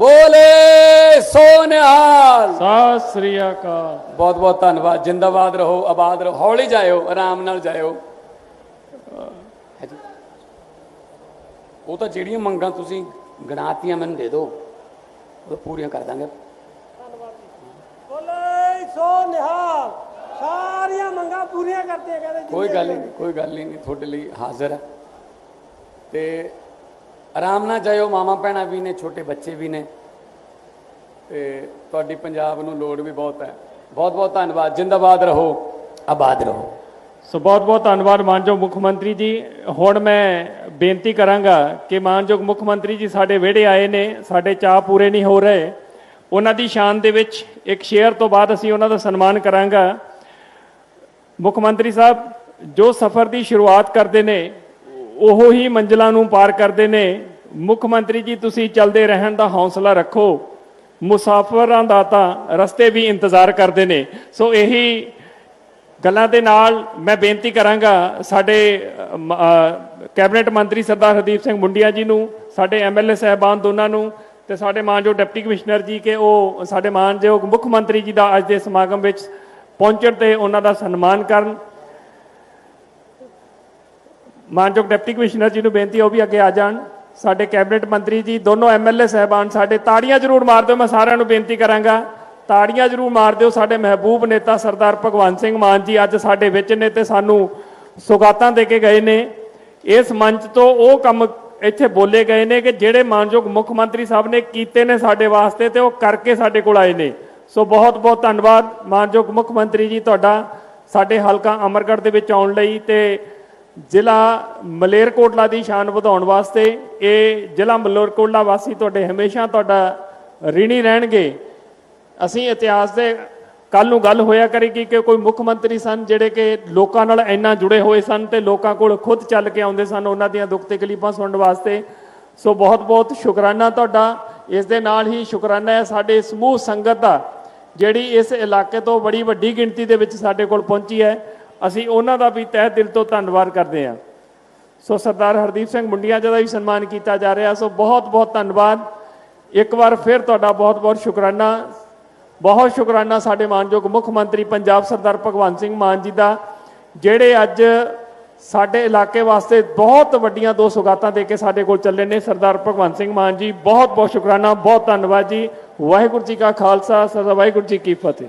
Speaker 1: ਬੋਲੇ ਸੋਨਿਹਾਲ।
Speaker 2: ਸਤਿ ਸ੍ਰੀ ਅਕਾਲ।
Speaker 1: ਬਹੁਤ ਬਹੁਤ ਧੰਨਵਾਦ। ਜਿੰਦਾਬਾਦ ਰਹੋ ਆਬਾਦ ਰਹੋ ਹੌਲੀ ਜਾਇਓ ਆਰਾਮ ਨਾਲ ਜਾਇਓ। ਉਹ ਤਾਂ ਜਿਹੜੀਆਂ ਮੰਗਾਂ ਤੁਸੀਂ ਗਣਾਤੀਆਂ ਮੈਨੂੰ ਦੇ ਦਿਓ ਉਹ ਪੂਰੀਆਂ ਕਰ ਦਾਂਗੇ।
Speaker 3: ਬੋਲੇ ਸੋ ਨਿਹਾਲ ਸਾਰੀਆਂ ਮੰਗਾਂ ਪੂਰੀਆਂ ਕਰਦੇ ਕਹਿੰਦੇ
Speaker 1: ਕੋਈ ਗੱਲ ਨਹੀਂ ਕੋਈ ਗੱਲ ਨਹੀਂ ਤੁਹਾਡੇ ਲਈ ਹਾਜ਼ਰ ਹੈ। ਤੇ ਆਰਾਮ ਨਾਲ ਜਾਇਓ ਮਾਮਾ ਭੈਣਾਂ ਵੀ ਨੇ, ਛੋਟੇ ਬੱਚੇ ਵੀ ਨੇ। ਤੇ ਤੁਹਾਡੀ ਪੰਜਾਬ ਨੂੰ ਲੋੜ ਵੀ ਬਹੁਤ ਹੈ। ਬਹੁਤ ਬਹੁਤ ਧੰਨਵਾਦ। ਜਿੰਦਾਬਾਦ ਰਹੋ, ਆਬਾਦ ਰਹੋ।
Speaker 2: ਸੋ ਬਹੁਤ ਬਹੁਤ ਧੰਨਵਾਦ ਮਾਨਯੋਗ ਮੁੱਖ ਮੰਤਰੀ ਜੀ। ਹੁਣ ਮੈਂ ਬੇਨਤੀ ਕਰਾਂਗਾ ਕਿ ਮਾਨਯੋਗ ਮੁੱਖ ਮੰਤਰੀ ਜੀ ਸਾਡੇ ਵਿਹੜੇ ਆਏ ਨੇ, ਸਾਡੇ ਚਾਹ ਪੂਰੇ ਨਹੀਂ ਹੋ ਰਹੇ। ਉਹਨਾਂ ਦੀ ਸ਼ਾਨ ਦੇ ਵਿੱਚ ਇੱਕ ਸ਼ੇਅਰ ਤੋਂ ਬਾਅਦ ਅਸੀਂ ਉਹਨਾਂ ਦਾ ਸਨਮਾਨ ਕਰਾਂਗਾ। ਮੁੱਖ ਮੰਤਰੀ ਸਾਹਿਬ, ਜੋ ਸਫ਼ਰ ਦੀ ਸ਼ੁਰੂਆਤ ਕਰਦੇ ਨੇ ਉਹ ਹੀ ਮੰਜ਼ਲਾਂ ਨੂੰ ਪਾਰ ਕਰਦੇ ਨੇ। ਮੁੱਖ ਮੰਤਰੀ ਜੀ, ਤੁਸੀਂ ਚੱਲਦੇ ਰਹਿਣ ਦਾ ਹੌਸਲਾ ਰੱਖੋ। ਮੁਸਾਫਰਾਂ ਦਾ ਤਾਂ ਰਸਤੇ ਵੀ ਇੰਤਜ਼ਾਰ ਕਰਦੇ ਨੇ। ਸੋ ਇਹੀ ਗੱਲਾਂ ਦੇ ਨਾਲ ਮੈਂ ਬੇਨਤੀ ਕਰਾਂਗਾ ਸਾਡੇ ਕੈਬਨਿਟ ਮੰਤਰੀ ਸਰਦਾਰ ਹਰਦੀਪ ਸਿੰਘ ਮੁੰਡੀਆ ਜੀ ਨੂੰ, ਸਾਡੇ ਐਮਐਲਏ ਸਹਿਬਾਨ ਦੋਨਾਂ ਨੂੰ ਤੇ ਸਾਡੇ ਮਾਨਯੋਗ ਡਿਪਟੀ ਕਮਿਸ਼ਨਰ ਜੀ ਕਿ ਉਹ, ਸਾਡੇ ਮਾਨਯੋਗ ਮੁੱਖ ਮੰਤਰੀ ਜੀ ਦਾ ਅੱਜ ਦੇ ਸਮਾਗਮ ਵਿੱਚ ਪਹੁੰਚਣ ਤੇ ਉਹਨਾਂ ਦਾ ਸਨਮਾਨ ਕਰਨ। ਮਾਨਯੋਗ ਡਿਪਟੀ ਕਮਿਸ਼ਨਰ ਜੀ ਨੂੰ ਬੇਨਤੀ ਹੈ ਉਹ ਵੀ ਅੱਗੇ ਆ ਜਾਣ। ਸਾਡੇ ਕੈਬਨਿਟ ਮੰਤਰੀ ਜੀ, ਦੋਨੋਂ ਐਮਐਲਏ ਸਹਿਬਾਨ, ਸਾਡੇ ਤਾੜੀਆਂ ਜ਼ਰੂਰ ਮਾਰ ਦਿਓ, ਮੈਂ ਸਾਰਿਆਂ ਨੂੰ ਬੇਨਤੀ ਕਰਾਂਗਾ। ਤਾੜੀਆਂ ਜ਼ਰੂਰ ਮਾਰ ਦਿਓ, ਸਾਡੇ ਮਹਿਬੂਬ ਨੇਤਾ ਸਰਦਾਰ ਭਗਵੰਤ ਸਿੰਘ ਮਾਨ ਜੀ ਅੱਜ ਸਾਡੇ ਵਿੱਚ ਨੇ ਤੇ ਸਾਨੂੰ ਸੁਗਾਤਾਂ ਦੇ ਕੇ ਗਏ ਨੇ। ਇਸ ਮੰਚ ਤੋਂ ਉਹ ਕੰਮ ਇੱਥੇ ਬੋਲੇ ਗਏ ਨੇ ਕਿ ਜਿਹੜੇ ਮਾਨਯੋਗ ਮੁੱਖ ਮੰਤਰੀ ਸਾਹਿਬ ਨੇ ਕੀਤੇ ਨੇ ਸਾਡੇ ਵਾਸਤੇ ਤੇ ਉਹ ਕਰਕੇ ਸਾਡੇ ਕੋਲ ਆਏ ਨੇ। ਸੋ ਬਹੁਤ ਬਹੁਤ ਧੰਨਵਾਦ। ਮਾਨਯੋਗ ਮੁੱਖ ਮੰਤਰੀ ਜੀ, ਤੁਹਾਡਾ ਸਾਡੇ ਹਲਕਾ ਅਮਰਗੜ੍ਹ ਦੇ ਵਿੱਚ ਆਉਣ ਲਈ ਤੇ ਜ਼ਿਲ੍ਹਾ ਮਲੇਰਕੋਟਲਾ ਦੀ ਸ਼ਾਨ ਵਧਾਉਣ ਵਾਸਤੇ ਇਹ ਜ਼ਿਲ੍ਹਾ ਮਲੇਰਕੋਟਲਾ ਵਾਸੀ ਤੁਹਾਡੇ ਹਮੇਸ਼ਾ ਤੁਹਾਡਾ ঋਣੀ ਰਹਿਣਗੇ। ਅਸੀਂ ਇਤਿਹਾਸ ਦੇ ਕੱਲ ਨੂੰ ਗੱਲ ਹੋਇਆ ਕਰੇਗੀ ਕਿ ਕੋਈ ਮੁੱਖ ਮੰਤਰੀ ਸਨ ਜਿਹੜੇ ਕਿ ਲੋਕਾਂ ਨਾਲ ਇੰਨਾ ਜੁੜੇ ਹੋਏ ਸਨ ਤੇ ਲੋਕਾਂ ਕੋਲ ਖੁਦ ਚੱਲ ਕੇ ਆਉਂਦੇ ਸਨ ਉਹਨਾਂ ਦੀਆਂ ਦੁੱਖ ਤਕਲੀਫਾਂ ਸੁਣਨ ਵਾਸਤੇ। ਸੋ ਬਹੁਤ ਬਹੁਤ ਸ਼ੁਕਰਾਨਾ ਤੁਹਾਡਾ। ਇਸ ਦੇ ਨਾਲ ਹੀ ਸ਼ੁਕਰਾਨਾ ਹੈ ਸਾਡੇ ਸਮੂਹ ਸੰਗਤ ਦਾ ਜਿਹੜੀ ਇਸ ਇਲਾਕੇ ਤੋਂ ਬੜੀ ਵੱਡੀ ਗਿਣਤੀ ਦੇ ਵਿੱਚ ਸਾਡੇ ਕੋਲ ਪਹੁੰਚੀ ਹੈ। ਅਸੀਂ ਉਹਨਾਂ ਦਾ ਵੀ ਤਹਿ ਦਿਲ ਤੋਂ ਧੰਨਵਾਦ ਕਰਦੇ ਹਾਂ। ਸੋ ਸਰਦਾਰ ਹਰਦੀਪ ਸਿੰਘ ਮੁੰਡੀਆਂ ਜੀ ਦਾ ਵੀ ਸਨਮਾਨ ਕੀਤਾ ਜਾ ਰਿਹਾ। ਸੋ ਬਹੁਤ ਬਹੁਤ ਧੰਨਵਾਦ। ਇੱਕ ਵਾਰ ਫਿਰ ਤੁਹਾਡਾ ਬਹੁਤ ਬਹੁਤ ਸ਼ੁਕਰਾਨਾ। ਬਹੁਤ ਸ਼ੁਕਰਾਨਾ ਸਾਡੇ ਮਾਨਯੋਗ ਮੁੱਖ ਮੰਤਰੀ ਪੰਜਾਬ ਸਰਦਾਰ ਭਗਵੰਤ ਸਿੰਘ ਮਾਨ ਜੀ ਦਾ, ਜਿਹੜੇ ਅੱਜ ਸਾਡੇ ਇਲਾਕੇ ਵਾਸਤੇ ਬਹੁਤ ਵੱਡੀਆਂ ਦੋ ਸੁਗਾਤਾਂ ਦੇ ਕੇ ਸਾਡੇ ਕੋਲ ਚੱਲੇ ਨੇ ਸਰਦਾਰ ਭਗਵੰਤ ਸਿੰਘ ਮਾਨ ਜੀ। ਬਹੁਤ ਬਹੁਤ ਸ਼ੁਕਰਾਨਾ, ਬਹੁਤ ਧੰਨਵਾਦ ਜੀ। ਵਾਹਿਗੁਰੂ ਜੀ ਕਾ ਖਾਲਸਾ, ਸਦਾ ਵਾਹਿਗੁਰੂ ਜੀ ਕੀ ਫਤਿਹ।